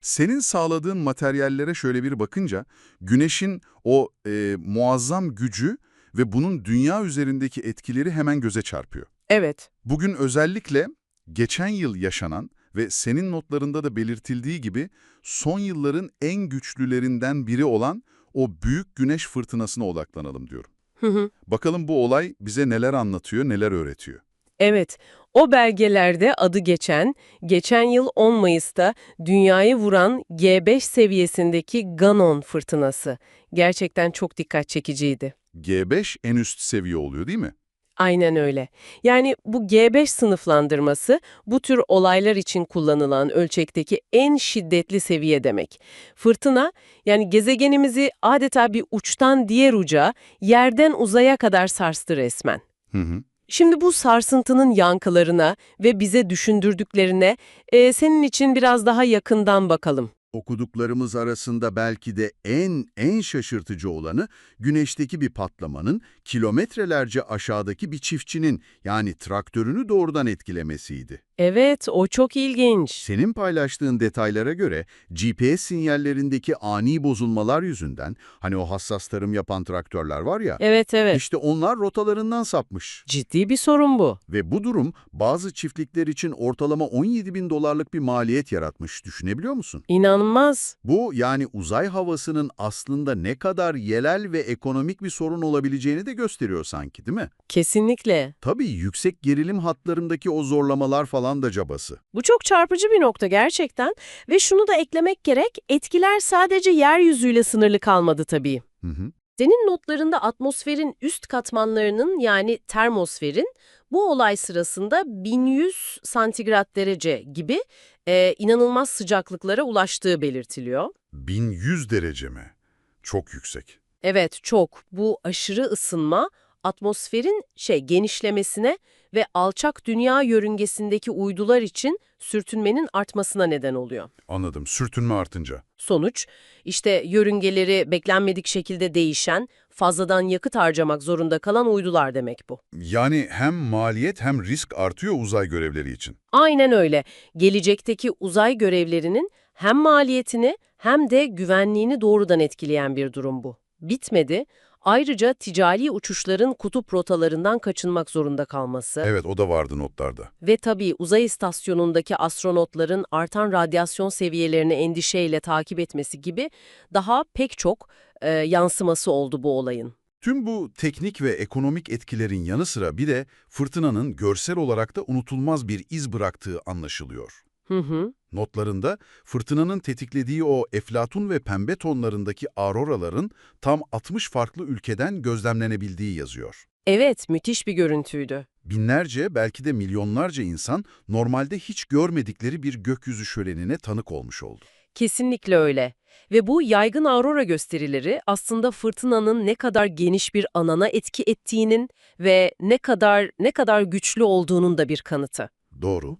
Senin sağladığın materyallere şöyle bir bakınca, güneşin o e, muazzam gücü ve bunun dünya üzerindeki etkileri hemen göze çarpıyor. Evet. Bugün özellikle geçen yıl yaşanan ve senin notlarında da belirtildiği gibi son yılların en güçlülerinden biri olan o büyük güneş fırtınasına odaklanalım diyorum. Hı hı. Bakalım bu olay bize neler anlatıyor, neler öğretiyor. Evet, o belgelerde adı geçen, geçen yıl 10 Mayıs'ta dünyayı vuran G5 seviyesindeki Ganon fırtınası. Gerçekten çok dikkat çekiciydi. G5 en üst seviye oluyor değil mi? Aynen öyle. Yani bu G5 sınıflandırması bu tür olaylar için kullanılan ölçekteki en şiddetli seviye demek. Fırtına yani gezegenimizi adeta bir uçtan diğer uca, yerden uzaya kadar sarstı resmen. Hı hı. Şimdi bu sarsıntının yankılarına ve bize düşündürdüklerine e, senin için biraz daha yakından bakalım. Okuduklarımız arasında belki de en en şaşırtıcı olanı güneşteki bir patlamanın kilometrelerce aşağıdaki bir çiftçinin yani traktörünü doğrudan etkilemesiydi. Evet, o çok ilginç. Senin paylaştığın detaylara göre GPS sinyallerindeki ani bozulmalar yüzünden hani o hassas tarım yapan traktörler var ya Evet, evet. işte onlar rotalarından sapmış. Ciddi bir sorun bu. Ve bu durum bazı çiftlikler için ortalama 17 bin dolarlık bir maliyet yaratmış düşünebiliyor musun? İnanılmaz. Bu yani uzay havasının aslında ne kadar yerel ve ekonomik bir sorun olabileceğini de gösteriyor sanki değil mi? Kesinlikle. Tabii yüksek gerilim hatlarındaki o zorlamalar falan da cabası. Bu çok çarpıcı bir nokta gerçekten ve şunu da eklemek gerek, etkiler sadece yeryüzüyle sınırlı kalmadı tabii. Hı hı. Senin notlarında atmosferin üst katmanlarının yani termosferin bu olay sırasında 1100 santigrat derece gibi e, inanılmaz sıcaklıklara ulaştığı belirtiliyor. 1100 derece mi? Çok yüksek. Evet çok. Bu aşırı ısınma atmosferin şey genişlemesine ve alçak dünya yörüngesindeki uydular için sürtünmenin artmasına neden oluyor. Anladım. Sürtünme artınca. Sonuç, işte yörüngeleri beklenmedik şekilde değişen, fazladan yakıt harcamak zorunda kalan uydular demek bu. Yani hem maliyet hem risk artıyor uzay görevleri için. Aynen öyle. Gelecekteki uzay görevlerinin hem maliyetini hem de güvenliğini doğrudan etkileyen bir durum bu. Bitmedi. Ayrıca ticari uçuşların kutup rotalarından kaçınmak zorunda kalması Evet o da vardı notlarda. ve tabii uzay istasyonundaki astronotların artan radyasyon seviyelerini endişeyle takip etmesi gibi daha pek çok e, yansıması oldu bu olayın. Tüm bu teknik ve ekonomik etkilerin yanı sıra bir de fırtınanın görsel olarak da unutulmaz bir iz bıraktığı anlaşılıyor. Hı hı. Notlarında fırtınanın tetiklediği o eflatun ve pembe tonlarındaki auroraların tam 60 farklı ülkeden gözlemlenebildiği yazıyor. Evet, müthiş bir görüntüydü. Binlerce belki de milyonlarca insan normalde hiç görmedikleri bir gökyüzü şölenine tanık olmuş oldu. Kesinlikle öyle. Ve bu yaygın aurora gösterileri aslında fırtınanın ne kadar geniş bir alana etki ettiğinin ve ne kadar ne kadar güçlü olduğunun da bir kanıtı. Doğru.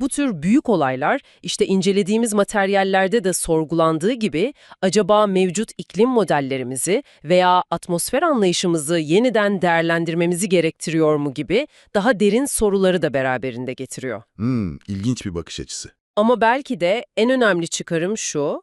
Bu tür büyük olaylar işte incelediğimiz materyallerde de sorgulandığı gibi acaba mevcut iklim modellerimizi veya atmosfer anlayışımızı yeniden değerlendirmemizi gerektiriyor mu gibi daha derin soruları da beraberinde getiriyor. Hmm, ilginç bir bakış açısı. Ama belki de en önemli çıkarım şu,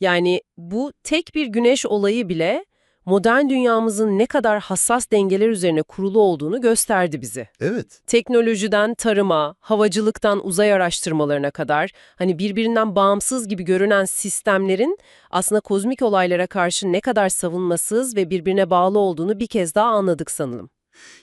yani bu tek bir güneş olayı bile modern dünyamızın ne kadar hassas dengeler üzerine kurulu olduğunu gösterdi bize. Evet. Teknolojiden tarıma, havacılıktan uzay araştırmalarına kadar hani birbirinden bağımsız gibi görünen sistemlerin aslında kozmik olaylara karşı ne kadar savunmasız ve birbirine bağlı olduğunu bir kez daha anladık sanırım.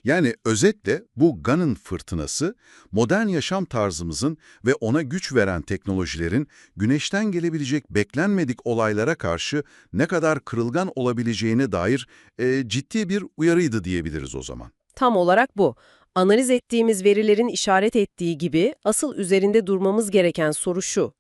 Yani özetle bu Gan'ın fırtınası, modern yaşam tarzımızın ve ona güç veren teknolojilerin güneşten gelebilecek beklenmedik olaylara karşı ne kadar kırılgan olabileceğine dair e, ciddi bir uyarıydı diyebiliriz o zaman. Tam olarak bu. Analiz ettiğimiz verilerin işaret ettiği gibi asıl üzerinde durmamız gereken soru şu.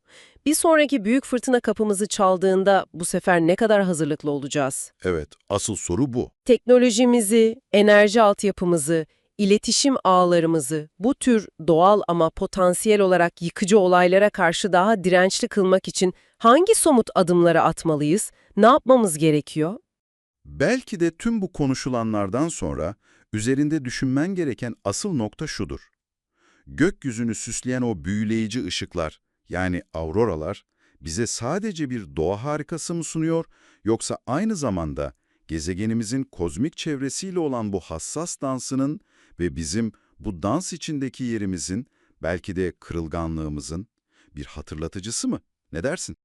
Bir sonraki büyük fırtına kapımızı çaldığında bu sefer ne kadar hazırlıklı olacağız? Evet, asıl soru bu. Teknolojimizi, enerji altyapımızı, iletişim ağlarımızı bu tür doğal ama potansiyel olarak yıkıcı olaylara karşı daha dirençli kılmak için hangi somut adımları atmalıyız? Ne yapmamız gerekiyor? Belki de tüm bu konuşulanlardan sonra üzerinde düşünmen gereken asıl nokta şudur. Gökyüzünü süsleyen o büyüleyici ışıklar, yani auroralar, bize sadece bir doğa harikası mı sunuyor yoksa aynı zamanda gezegenimizin kozmik çevresiyle olan bu hassas dansının ve bizim bu dans içindeki yerimizin belki de kırılganlığımızın bir hatırlatıcısı mı? Ne dersin?